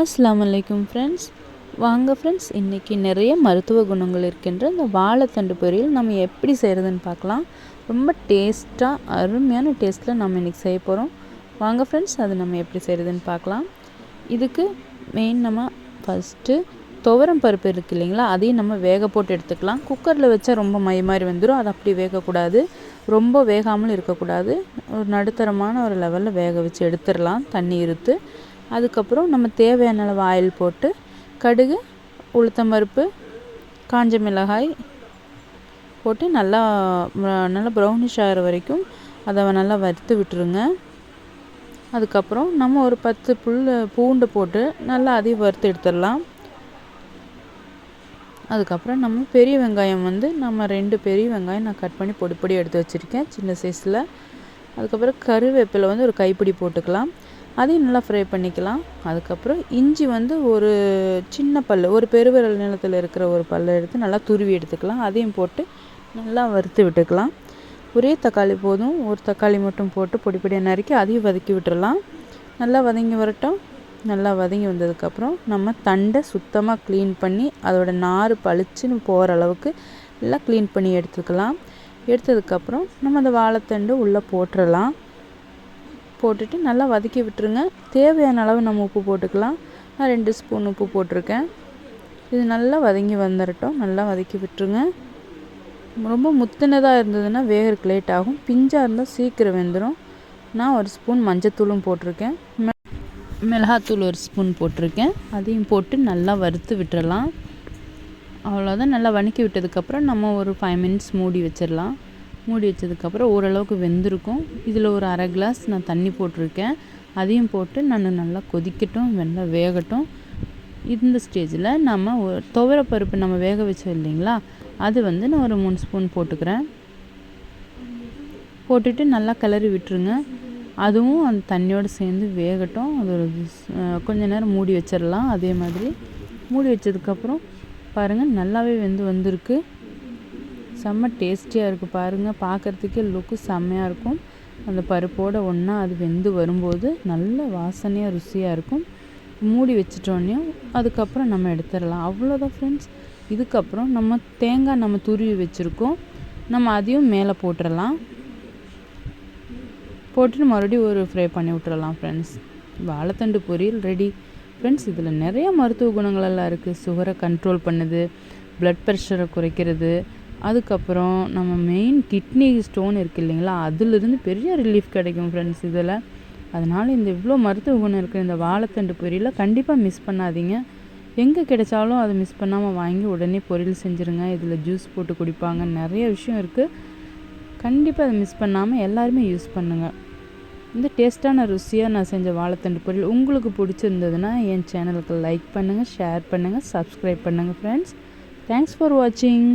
அஸ்லாம் அலைக்கும் ஃப்ரெண்ட்ஸ் வாங்க ஃப்ரெண்ட்ஸ் இன்றைக்கி நிறைய மருத்துவ குணங்கள் இருக்கின்ற இந்த வாழைத்தண்டு பொரியல் நம்ம எப்படி செய்கிறதுன்னு பார்க்கலாம். ரொம்ப டேஸ்ட்டாக அருமையான டேஸ்ட்டில் நம்ம இன்றைக்கி செய்ய போகிறோம் வாங்க ஃப்ரெண்ட்ஸ் அது நம்ம எப்படி செய்கிறதுன்னு பார்க்கலாம். இதுக்கு மெயின் நம்ம ஃபஸ்ட்டு துவரம் பருப்பு இருக்குது இல்லைங்களா அதையும் நம்ம வேக போட்டு எடுத்துக்கலாம். குக்கரில் வச்சா ரொம்ப மை மாதிரி வந்துடும் அது அப்படி வேகக்கூடாது. ரொம்ப வேகாமல் இருக்கக்கூடாது. ஒரு நடுத்தரமான ஒரு லெவலில் வேக வச்சு எடுத்துடலாம் தண்ணி இருத்து அதுக்கப்புறம் நம்ம தேவையான அளவு ஆயில் போட்டு கடுகு உளுத்தம் பருப்பு காஞ்ச மிளகாய் போட்டு நல்லா நல்லா ப்ரௌனிஷ் ஆகிற வரைக்கும் அதை நல்லா வறுத்து விட்டுருங்க. அதுக்கப்புறம் நம்ம ஒரு பத்து புல் பூண்டு போட்டு நல்லா அதையும் வறுத்து எடுத்துடலாம். அதுக்கப்புறம் நம்ம பெரிய வெங்காயம் வந்து நம்ம ரெண்டு பெரிய வெங்காயம் நான் கட் பண்ணி பொடி பொடி எடுத்து வச்சுருக்கேன். சின்ன சைஸில் அதுக்கப்புறம் கருவேப்பிலை வந்து ஒரு கைப்பிடி போட்டுக்கலாம். அதையும் நல்லா ஃப்ரை பண்ணிக்கலாம். அதுக்கப்புறம் இஞ்சி வந்து ஒரு சின்ன பல் ஒரு பெருவிரல் நிலத்தில் இருக்கிற ஒரு பல்லை எடுத்து நல்லா துருவி எடுத்துக்கலாம். அதையும் போட்டு நல்லா வறுத்து விட்டுக்கலாம். ஒரே தக்காளி போதும். ஒரு தக்காளி மட்டும் போட்டு பொடி பொடியாக நறுக்கி அதையும் வதக்கி விட்டுடலாம் நல்லா வதங்கி வரட்டும். நல்லா வதங்கி வந்ததுக்கப்புறம் நம்ம தண்டை சுத்தமாக க்ளீன் பண்ணி அதோட நார் பளிச்சுன்னு போகிற அளவுக்கு நல்லா க்ளீன் பண்ணி எடுத்துக்கலாம். எடுத்ததுக்கப்புறம் நம்ம அந்த வாழைத்தண்டு உள்ளே போட்டுடலாம் போட்டுட்டு நல்லா வதக்கி விட்டுருங்க. தேவையான அளவு நம்ம உப்பு போட்டுக்கலாம். நான் ரெண்டு ஸ்பூன் உப்பு போட்டிருக்கேன். இது நல்லா வதங்கி வந்துடட்டும் நல்லா வதக்கி விட்டுருங்க. ரொம்ப முத்தினதாக இருந்ததுன்னா வேகிறதுக்கு லேட் ஆகும். பிஞ்சாக இருந்தால் சீக்கிரம் வெந்துடும் நான் ஒரு ஸ்பூன் மஞ்சத்தூளும் போட்டிருக்கேன். மிளகாத்தூள் ஒரு ஸ்பூன் போட்டிருக்கேன். அதையும் போட்டு நல்லா வறுத்து விட்டுறலாம். அவ்வளோதான் நல்லா வணக்கி விட்டதுக்கப்புறம் நம்ம ஒரு ஃபைவ் மினிட்ஸ் மூடி வச்சிடலாம் மூடி வச்சதுக்கப்புறம் ஓரளவுக்கு வெந்திருக்கும். இதில் ஒரு அரை கிளாஸ் நான் தண்ணி போட்டிருக்கேன். அதையும் போட்டு நான் நல்லா கொதிக்கட்டும் நல்லா வேகட்டும். இந்த ஸ்டேஜில் நம்ம துவரப்பருப்பு நம்ம வேக வச்சோம் இல்லைங்களா? அது வந்து நான் ஒரு மூணு ஸ்பூன் போட்டுக்கிறேன். போட்டுட்டு நல்லா கிளறி விட்டுருங்க. அதுவும் அந்த தண்ணியோடு சேர்ந்து வேகட்டும். அது ஒரு கொஞ்ச நேரம் மூடி வச்சிடலாம் அதே மாதிரி மூடி வச்சதுக்கப்புறம் பாருங்கள் நல்லாவே வெந்து வந்திருக்கு. செம்ம டேஸ்டியாக இருக்குது பாருங்கள் பார்க்குறதுக்கே லுக்கு செம்மையாக இருக்கும். அந்த பருப்போடு ஒன்றா அது வெந்து வரும்போது நல்ல வாசனையாக ருசியாக இருக்கும். மூடி வச்சிட்டோன்னே அதுக்கப்புறம் நம்ம எடுத்துடலாம். அவ்வளோதான் ஃப்ரெண்ட்ஸ் இதுக்கப்புறம் நம்ம தேங்காய் நம்ம துருவி வச்சுருக்கோம். நம்ம அதையும் மேலே போட்டுடலாம். போட்டுட்டு மறுபடியும் ஒரு ஃப்ரை பண்ணி விட்டுறலாம் ஃப்ரெண்ட்ஸ் வாழைத்தண்டு பொரியல் ரெடி ஃப்ரெண்ட்ஸ் இதில் நிறைய மருத்துவ குணங்கள் எல்லாம் இருக்குது சுகரை கண்ட்ரோல் பண்ணுது. ப்ளட் ப்ரெஷரை குறைக்கிறது. அதுக்கப்புறம் நம்ம மெயின் கிட்னி ஸ்டோன் இருக்குது இல்லைங்களா அதுலேருந்து பெரிய ரிலீஃப் கிடைக்கும் ஃப்ரெண்ட்ஸ் இதில். அதனால் இந்த இவ்வளோ மருத்துவ குணம் இருக்கிற இந்த வாழைத்தண்டு பொரியலை கண்டிப்பாக மிஸ் பண்ணாதீங்க. எங்கே கிடைச்சாலும் அதை மிஸ் பண்ணாமல் வாங்கி உடனே பொரியல் செஞ்சுருங்க. இதில் ஜூஸ் போட்டு குடிப்பாங்க. நிறைய விஷயம் இருக்குது கண்டிப்பாக அதை மிஸ் பண்ணாமல் எல்லாருமே யூஸ் பண்ணுங்கள் இந்த டேஸ்ட்டான ருசியாக நான் செஞ்ச வாழைத்தண்டு பொரியல் உங்களுக்கு பிடிச்சிருந்ததுன்னா என் சேனலுக்கு லைக் பண்ணுங்கள் ஷேர் பண்ணுங்கள் சப்ஸ்கிரைப் பண்ணுங்கள் ஃப்ரெண்ட்ஸ் தேங்க்ஸ் ஃபார் வாட்சிங்